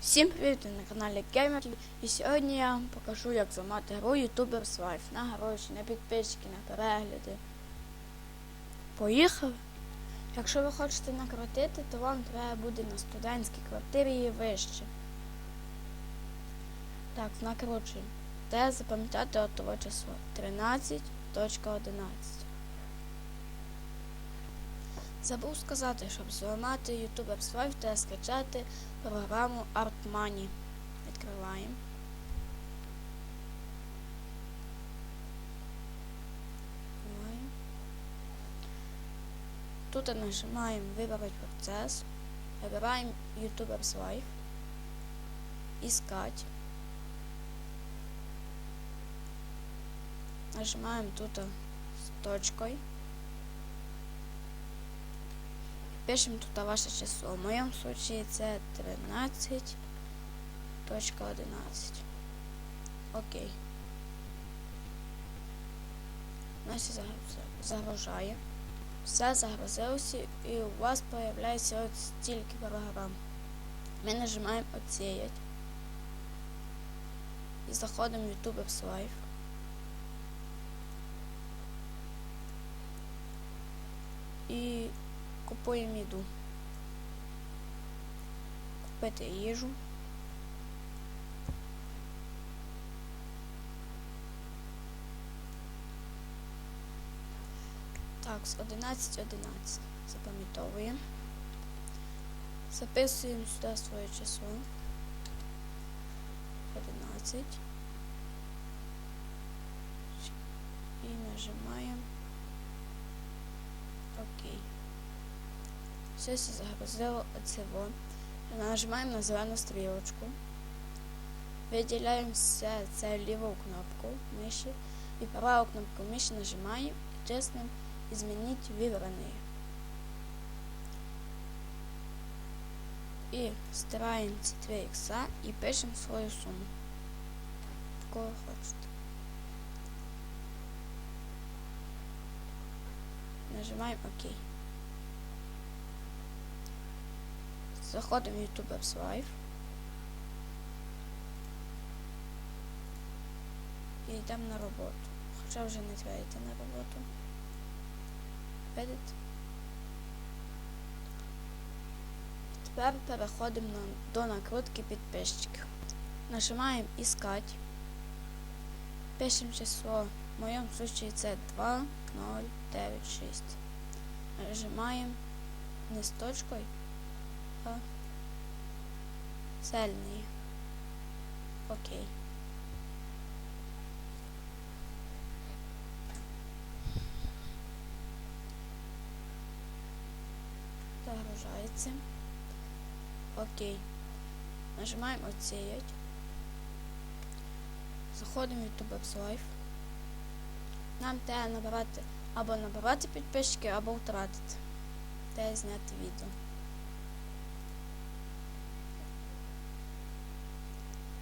Всім привіт на каналі Gamer і сьогодні я вам покажу, як зламати гру YouTubers Life на гроші, на підписчики, на перегляди. Поїхали! Якщо ви хочете накрутити, то вам треба буде на студентській квартирі і вище. Так, накручуємо. Де запам'ятати отове число 13.11. Забув сказати, щоб зламати YouTubers Live та скачати програму ArtMoney. Відкриваємо. Тут нажимаємо Вибрати процес. Вибираємо YouTubers Live. Искать. Нажимаємо тут з точкою. Пишемо тут ваше число. В моєму случаї це 13.11. Окей. Нас загружає. Все загрузилося і у вас з'являється от стільки програм. Ми нажимаємо «Отсіять» і заходимо в YouTube Live. І купуємо їду. Купити їжу. Так, з 11.11 11. запам'ятовуємо. Записуємо сюди своє число. 11. І нажимаємо Окей. Все загрузило оцево. Нажимаємо на зелену стрілочку. Виділяємо все це ліву кнопку миші і праву кнопку миші нажимаємо і тиснемо «Змініть вибраний». І стираємо ці три ікса і пишемо свою суму. Кого хочете. Нажимаємо ОК. Заходимо в YouTube Apps Live. І йдемо на роботу. Хоча вже не треба йти на роботу. Видите? Тепер переходимо до накрутки підписчиків. Нажимаємо Іскать. Пишемо число. В моєму случаї це 2, 0, 9, 6. Нажимаємо не з точкою, а цельний. Окей. Загружається. Окей. Нажимаємо «Отсіять». Заходимо в YouTube Live. Нам треба набирати або набирати підписчики, або втратити. Треба зняти відео.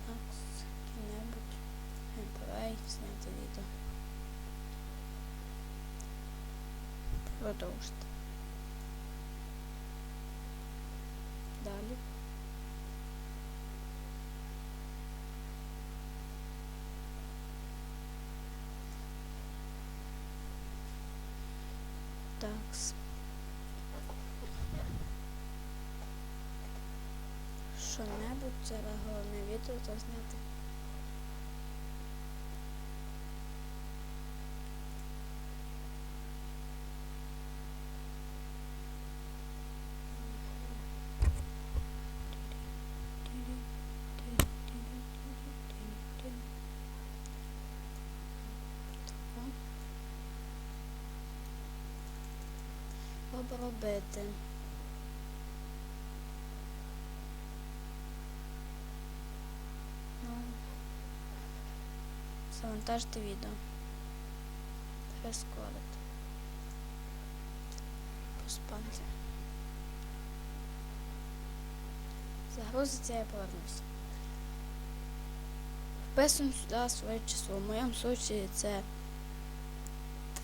Так, який-небудь. Геймплей, зняти відео. Продовжити. Далі. Такс. Що-небудь треба головне відео то обробити. Ну, Завантажити відео. Прискорити. Поспати. Загрузиться я повернуся. Вписуємо сюди своє число. В моєму случаї це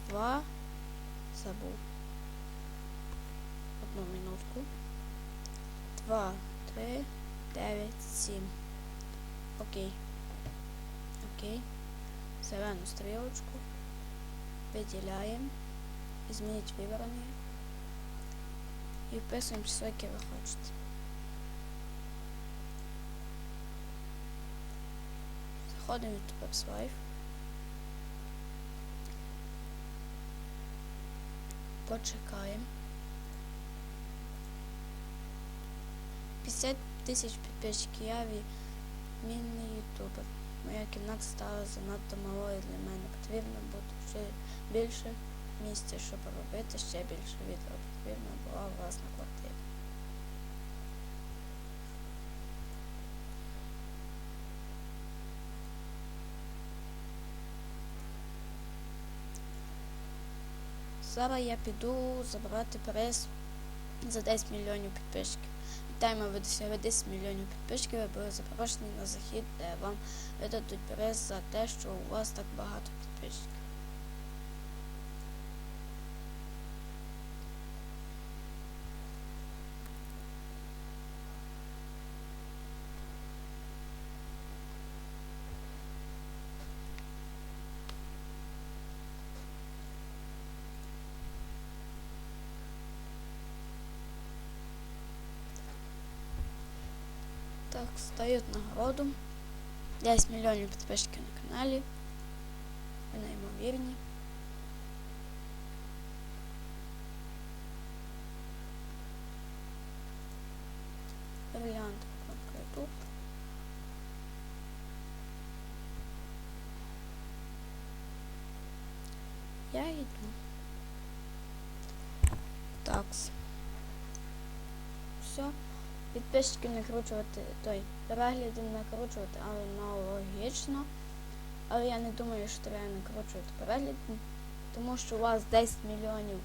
2 забув одну минутку. Два, три, 9, 7. Окей. Окей. Зелену стрілочку. Виділяємо. Змініть вибрання. І вписуємо число, яке ви хочете. Заходимо в WebSwipe. Почекаємо. 50 тисяч підписчиків. Я мінний ютубер. Моя кімната стала занадто малою для мене. Потрібно бути ще більше місця, щоб робити ще більше відео. Потрібна була власна квартира. Зараз я піду забирати приз за 10 мільйонів підписчиків. Вітаємо ви до 10 мільйонів підписчиків, ви були запрошені на захід, де вам видадуть приз за те, що у вас так багато підписчиків. Так, стають нагороду. 10 мільйонів підписчиків на каналі. Ви неймовірні. Варіант YouTube. Я йду. Такс. Все. Підписчики накручувати, той, перегляди накручувати аналогічно. Але я не думаю, що треба накручувати перегляди, тому що у вас 10 мільйонів.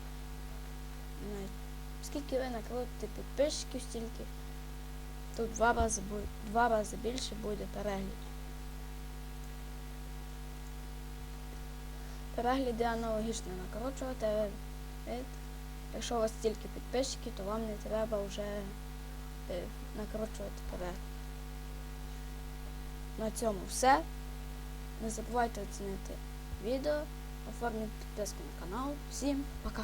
Скільки ви накрутите підписчиків, стільки тут два рази, два рази більше буде переглядів. Перегляди аналогічно накручувати, але якщо у вас стільки підписчиків, то вам не треба вже е, накручувати вперед. На цьому все. Не забувайте оцінити відео, оформити підписку на канал. Всім пока!